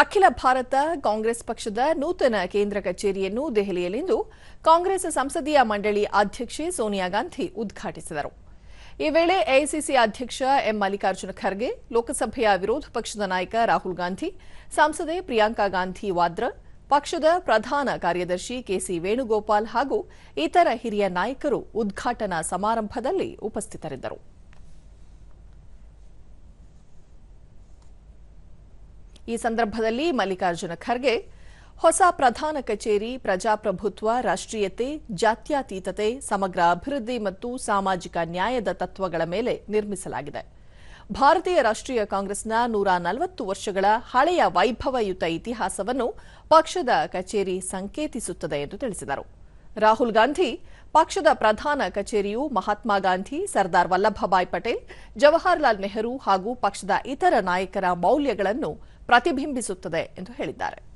ಅಖಿಲ ಭಾರತ ಕಾಂಗ್ರೆಸ್ ಪಕ್ಷದ ನೂತನ ಕೇಂದ್ರ ಕಚೇರಿಯನ್ನು ದೆಹಲಿಯಲ್ಲಿಂದು ಕಾಂಗ್ರೆಸ್ ಸಂಸದೀಯ ಮಂಡಳಿ ಅಧ್ಯಕ್ಷೆ ಸೋನಿಯಾ ಗಾಂಧಿ ಉದ್ಘಾಟಿಸಿದರು. ಈ ವೇಳೆ ಎಐಸಿಸಿ ಅಧ್ಯಕ್ಷ ಎಂ ಮಲ್ಲಿಕಾರ್ಜುನ ಖರ್ಗೆ, ಲೋಕಸಭೆಯ ವಿರೋಧ ಪಕ್ಷದ ನಾಯಕ ರಾಹುಲ್ ಗಾಂಧಿ, ಸಂಸದೆ ಪ್ರಿಯಾಂಕಾ ಗಾಂಧಿ ವಾದ್ರಾ, ಪಕ್ಷದ ಪ್ರಧಾನ ಕಾರ್ಯದರ್ಶಿ ಕೆಸಿ ವೇಣುಗೋಪಾಲ್ ಹಾಗೂ ಇತರ ಹಿರಿಯ ನಾಯಕರು ಉದ್ಘಾಟನಾ ಸಮಾರಂಭದಲ್ಲಿ ಉಪಸ್ಥಿತರಿದ್ದರು. ಈ ಸಂದರ್ಭದಲ್ಲಿ ಮಲ್ಲಿಕಾರ್ಜುನ ಖರ್ಗೆ, ಹೊಸ ಪ್ರಧಾನ ಕಚೇರಿ, ಪ್ರಜಾಪ್ರಭುತ್ವ, ರಾಷ್ಟ್ರೀಯತೆ, ಜಾತ್ಯಾತೀತತೆ, ಸಮಗ್ರ ಅಭಿವೃದ್ಧಿ ಮತ್ತು ಸಾಮಾಜಿಕ ನ್ಯಾಯದ ತತ್ವಗಳ ಮೇಲೆ ನಿರ್ಮಿಸಲಾಗಿದೆ. ಭಾರತೀಯ ರಾಷ್ಟ್ರೀಯ ಕಾಂಗ್ರೆಸ್ನ ನೂರ ನಲವತ್ತು ವರ್ಷಗಳ ಹಳೆಯ ವೈಭವಯುತ ಇತಿಹಾಸವನ್ನು ಪಕ್ಷದ ಕಚೇರಿ ಸಂಕೇತಿಸುತ್ತದೆ ಎಂದು ತಿಳಿಸಿದರು. ರಾಹುಲ್ ಗಾಂಧಿ, ಪಕ್ಷದ ಪ್ರಧಾನ ಕಚೇರಿಯು ಮಹಾತ್ಮ ಗಾಂಧಿ, ಸರ್ದಾರ್ ವಲ್ಲಭಭಾಯ್ ಪಟೇಲ್, ಜವಾಹರ್ಲಾಲ್ ನೆಹರು ಹಾಗೂ ಪಕ್ಷದ ಇತರ ನಾಯಕರ ಮೌಲ್ಯಗಳನ್ನು ಪ್ರತಿಬಿಂಬಿಸುತ್ತದೆ ಎಂದು ಹೇಳಿದ್ದಾರೆ.